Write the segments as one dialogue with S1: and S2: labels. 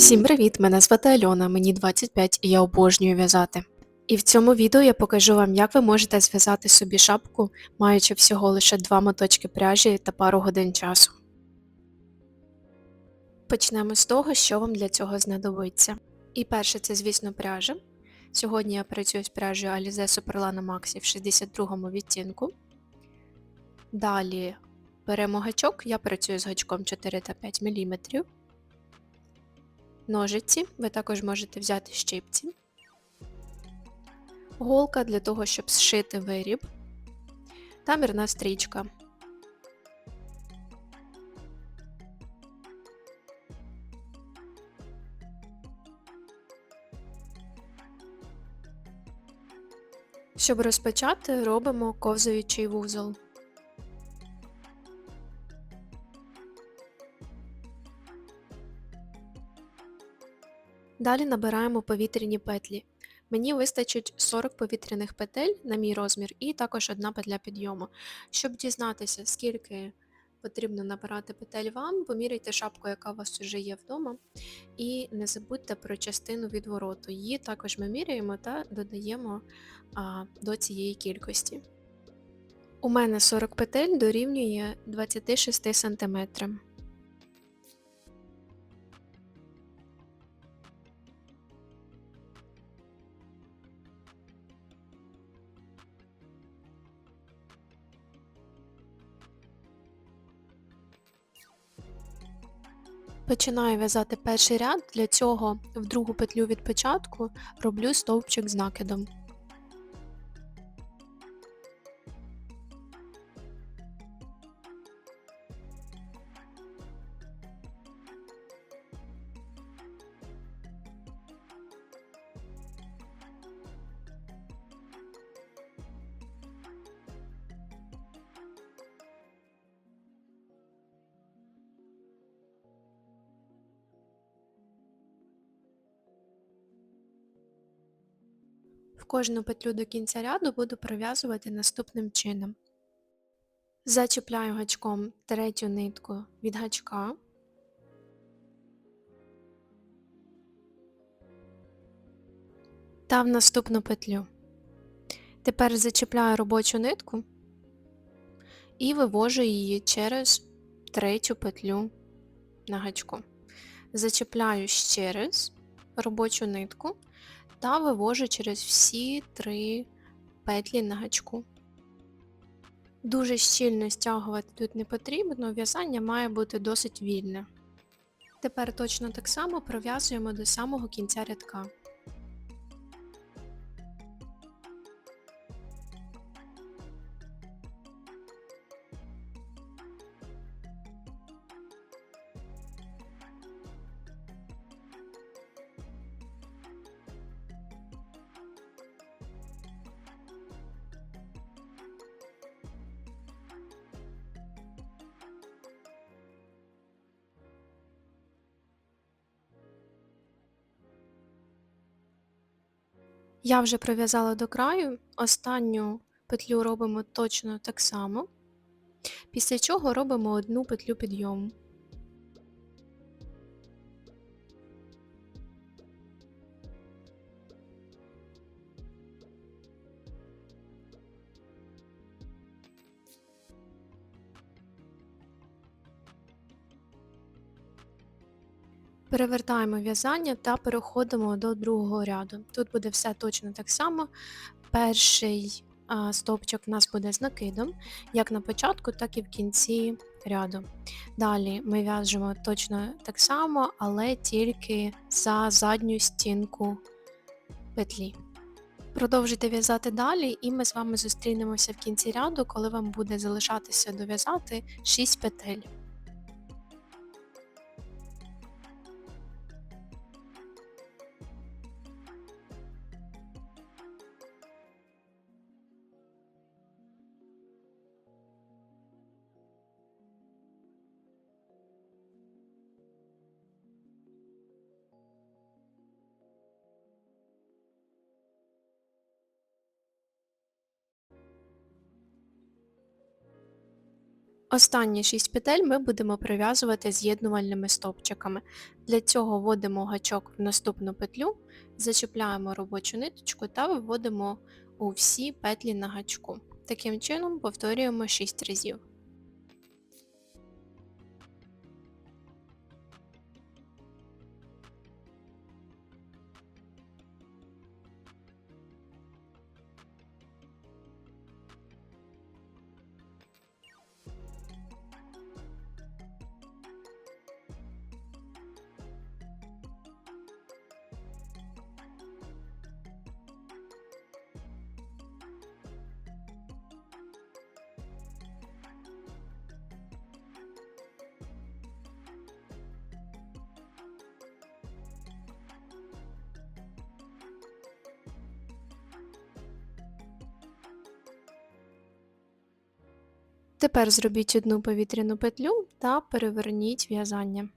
S1: Всім привіт! Мене звати Альона, мені 25 і я обожнюю в'язати. І в цьому відео я покажу вам, як ви можете зв'язати собі шапку, маючи всього лише два моточки пряжі та пару годин часу. Почнемо з того, що вам для цього знадобиться. І перше це, звісно, пряжа. Сьогодні я працюю з пряжею Alize Superlana Maxi в 62 відтінку. Далі беремо гачок, я працюю з гачком 4 та 5 мм ножиці, ви також можете взяти щипці, голка для того, щоб зшити виріб, та мірна стрічка. Щоб розпочати, робимо ковзуючий вузол. Далі набираємо повітряні петлі. Мені вистачить 40 повітряних петель на мій розмір і також одна петля підйому. Щоб дізнатися, скільки потрібно набирати петель вам, поміряйте шапку, яка у вас вже є вдома. І не забудьте про частину відвороту. Її також ми міряємо та додаємо а, до цієї кількості. У мене 40 петель дорівнює 26 см. Починаю в'язати перший ряд, для цього в другу петлю від початку роблю стовпчик з накидом. Кожну петлю до кінця ряду буду пров'язувати наступним чином. Зачіпляю гачком третю нитку від гачка. Та в наступну петлю. Тепер зачіпляю робочу нитку і вивожу її через третю петлю на гачку. Зачіпляю ще раз робочу нитку та вивожу через всі три петлі на гачку. Дуже щільно стягувати тут не потрібно, в'язання має бути досить вільне. Тепер точно так само пров'язуємо до самого кінця рядка. Я вже пров'язала до краю, останню петлю робимо точно так само, після чого робимо одну петлю підйому. Перевертаємо в'язання та переходимо до другого ряду. Тут буде все точно так само. Перший стовпчик у нас буде з накидом, як на початку, так і в кінці ряду. Далі ми в'яжемо точно так само, але тільки за задню стінку петлі. Продовжуйте в'язати далі, і ми з вами зустрінемося в кінці ряду, коли вам буде залишатися дов'язати 6 петель. Останні 6 петель ми будемо пров'язувати з'єднувальними стовпчиками. Для цього вводимо гачок в наступну петлю, зачіпляємо робочу ниточку та виводимо у всі петлі на гачку. Таким чином повторюємо 6 разів. Тепер зробіть одну повітряну петлю та переверніть в'язання.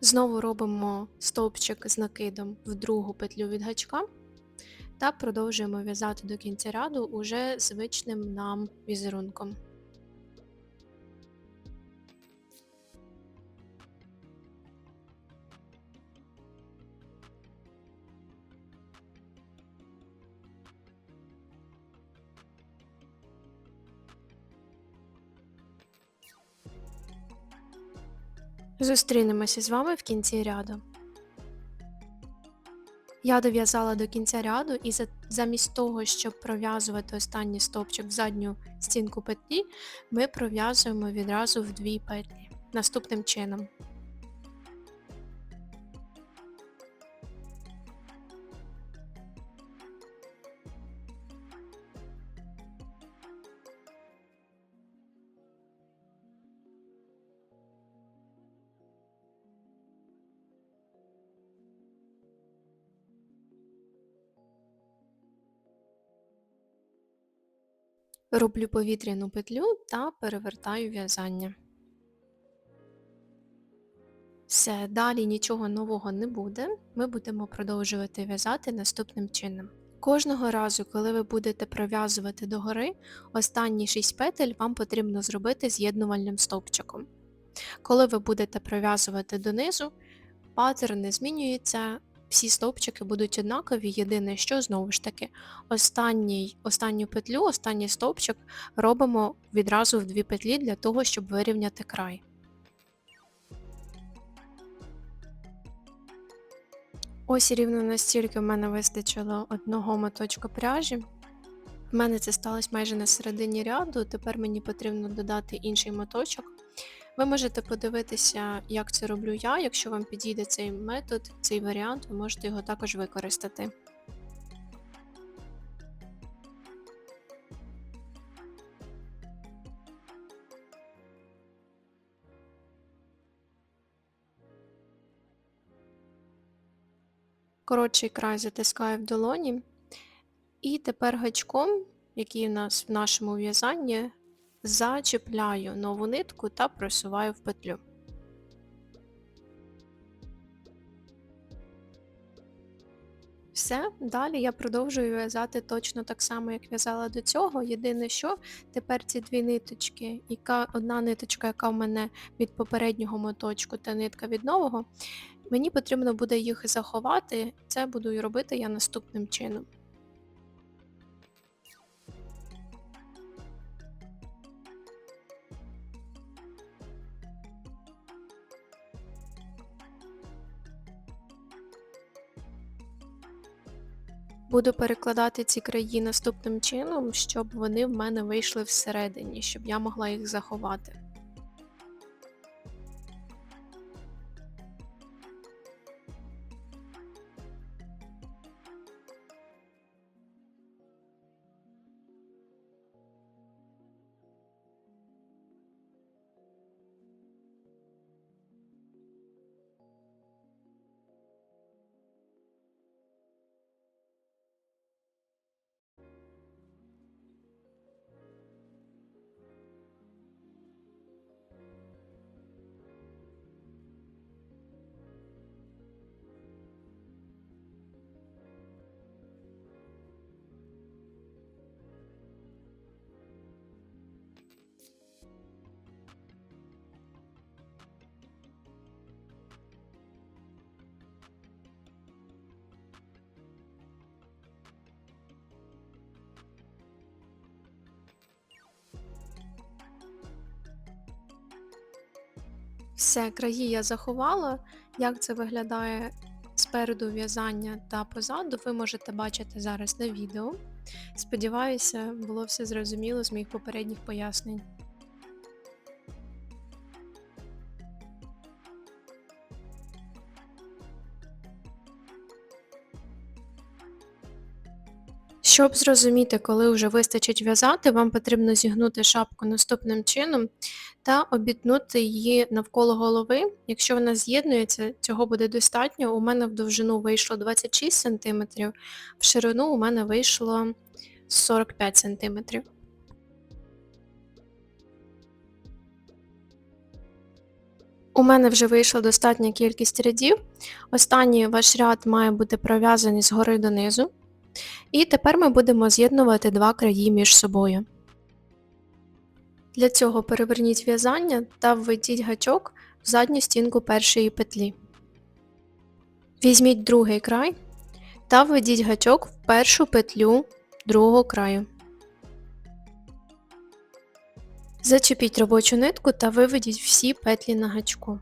S1: Знову робимо стовпчик з накидом в другу петлю від гачка та продовжуємо в'язати до кінця ряду уже звичним нам візерунком. Зустрінемося з вами в кінці ряду. Я дов'язала до кінця ряду і замість того, щоб пров'язувати останній стовпчик в задню стінку петлі, ми пров'язуємо відразу в дві петлі. Наступним чином. Роблю повітряну петлю та перевертаю в'язання. Все, далі нічого нового не буде, ми будемо продовжувати в'язати наступним чином. Кожного разу, коли ви будете пров'язувати догори, останні 6 петель вам потрібно зробити з'єднувальним стовпчиком. Коли ви будете пров'язувати донизу, паттерн не змінюється, всі стовпчики будуть однакові, єдине, що знову ж таки, останній, останню петлю, останній стовпчик робимо відразу в дві петлі для того, щоб вирівняти край. Ось рівно настільки в мене вистачило одного моточка пряжі. В мене це сталося майже на середині ряду, тепер мені потрібно додати інший моточок. Ви можете подивитися, як це роблю я. Якщо вам підійде цей метод, цей варіант, ви можете його також використати. Коротший край затискаю в долоні. І тепер гачком, який у нас в нашому в'язанні, Зачіпляю нову нитку та просуваю в петлю. Все, далі я продовжую в'язати точно так само, як в'язала до цього. Єдине, що тепер ці дві ниточки, яка, одна ниточка, яка в мене від попереднього моточку та нитка від нового, мені потрібно буде їх заховати. Це буду робити я наступним чином. Буду перекладати ці краї наступним чином, щоб вони в мене вийшли всередині, щоб я могла їх заховати. Все, краї я заховала. Як це виглядає спереду в'язання та позаду, ви можете бачити зараз на відео. Сподіваюся, було все зрозуміло з моїх попередніх пояснень. Щоб зрозуміти, коли вже вистачить в'язати, вам потрібно зігнути шапку наступним чином та обітнути її навколо голови. Якщо вона з'єднується, цього буде достатньо. У мене в довжину вийшло 26 см, в ширину у мене вийшло 45 см. У мене вже вийшла достатня кількість рядів. Останній ваш ряд має бути пров'язаний згори донизу. І тепер ми будемо з'єднувати два краї між собою. Для цього переверніть в'язання та введіть гачок в задню стінку першої петлі. Візьміть другий край та введіть гачок в першу петлю другого краю. Зачепіть робочу нитку та виведіть всі петлі на гачку.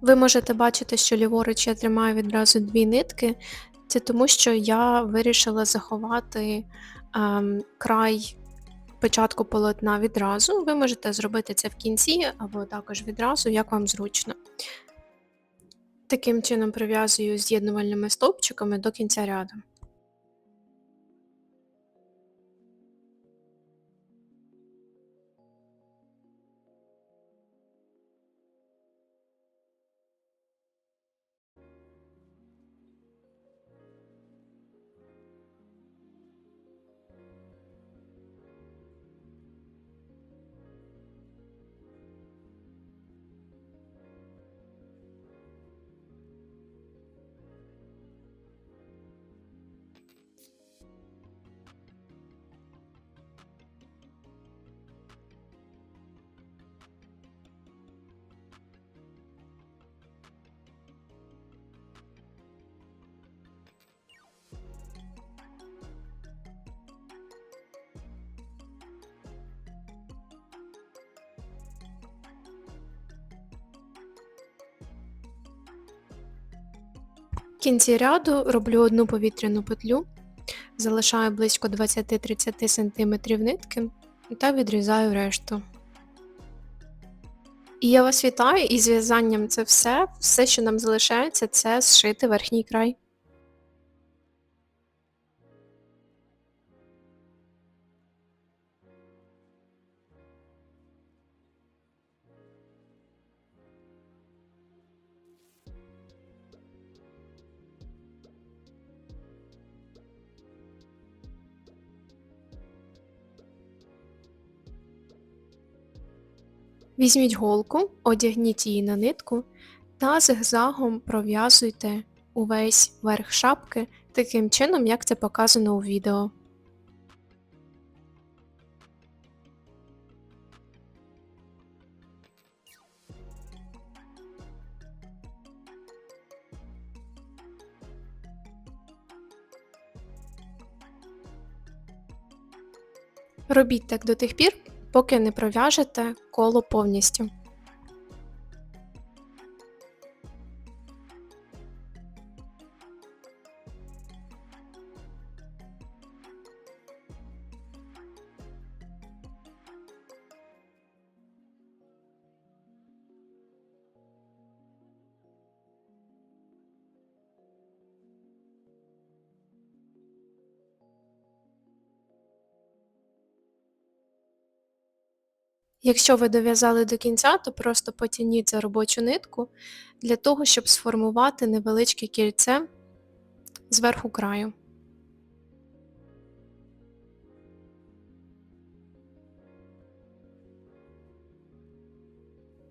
S1: Ви можете бачити, що ліворуч я тримаю відразу дві нитки, це тому, що я вирішила заховати ем, край початку полотна відразу. Ви можете зробити це в кінці або також відразу, як вам зручно. Таким чином прив'язую з'єднувальними стовпчиками до кінця ряду. В кінці ряду роблю одну повітряну петлю, залишаю близько 20-30 см нитки та відрізаю решту. І я вас вітаю і зв'язанням це все. Все, що нам залишається, це зшити верхній край. Візьміть голку, одягніть її на нитку та зигзагом пров'язуйте увесь верх шапки таким чином, як це показано у відео. Робіть так до тих пір, поки не пров'яжете коло повністю. Якщо ви дов'язали до кінця, то просто потягніть за робочу нитку для того, щоб сформувати невеличке кільце зверху краю.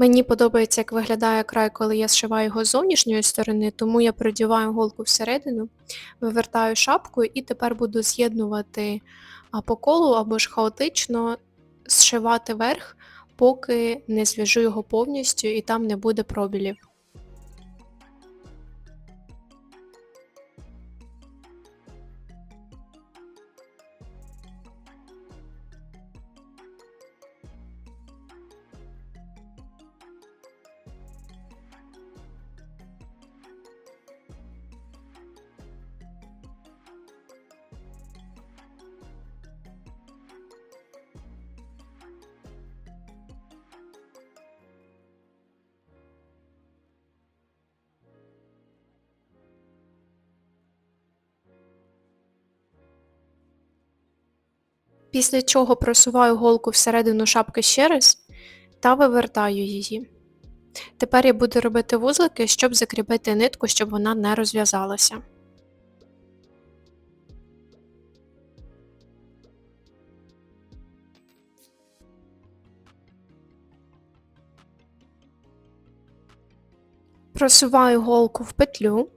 S1: Мені подобається, як виглядає край, коли я зшиваю його з зовнішньої сторони, тому я продіваю голку всередину, вивертаю шапку і тепер буду з'єднувати по колу або ж хаотично зшивати верх, поки не зв'яжу його повністю і там не буде пробілів. Після чого просуваю голку всередину шапки ще раз та вивертаю її. Тепер я буду робити вузлики, щоб закріпити нитку, щоб вона не розв'язалася. Просуваю голку в петлю.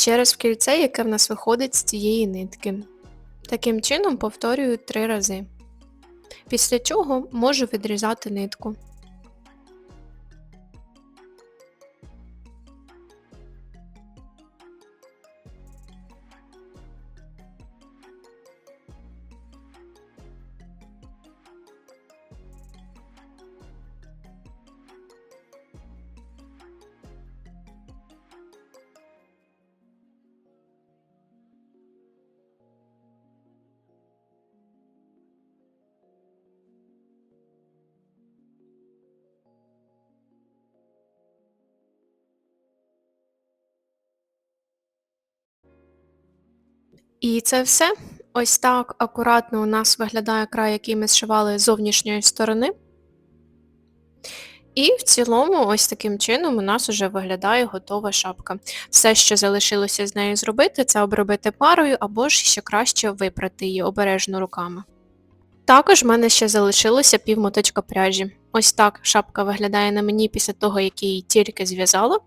S1: Ще раз в кільце, яке в нас виходить з цієї нитки. Таким чином повторюю три рази. Після чого можу відрізати нитку. І це все. Ось так акуратно у нас виглядає край, який ми зшивали з зовнішньої сторони. І в цілому, ось таким чином у нас вже виглядає готова шапка. Все, що залишилося з нею зробити, це обробити парою або ж ще краще випрати її обережно руками. Також в мене ще залишилося пів моточка пряжі. Ось так шапка виглядає на мені після того, як її тільки зв'язала.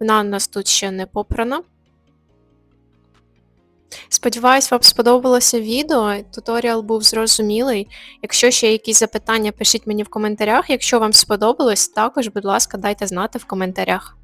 S1: Вона у нас тут ще не попрана. Сподіваюсь, вам сподобалося відео, туторіал був зрозумілий. Якщо ще якісь запитання, пишіть мені в коментарях. Якщо вам сподобалось, також, будь ласка, дайте знати в коментарях.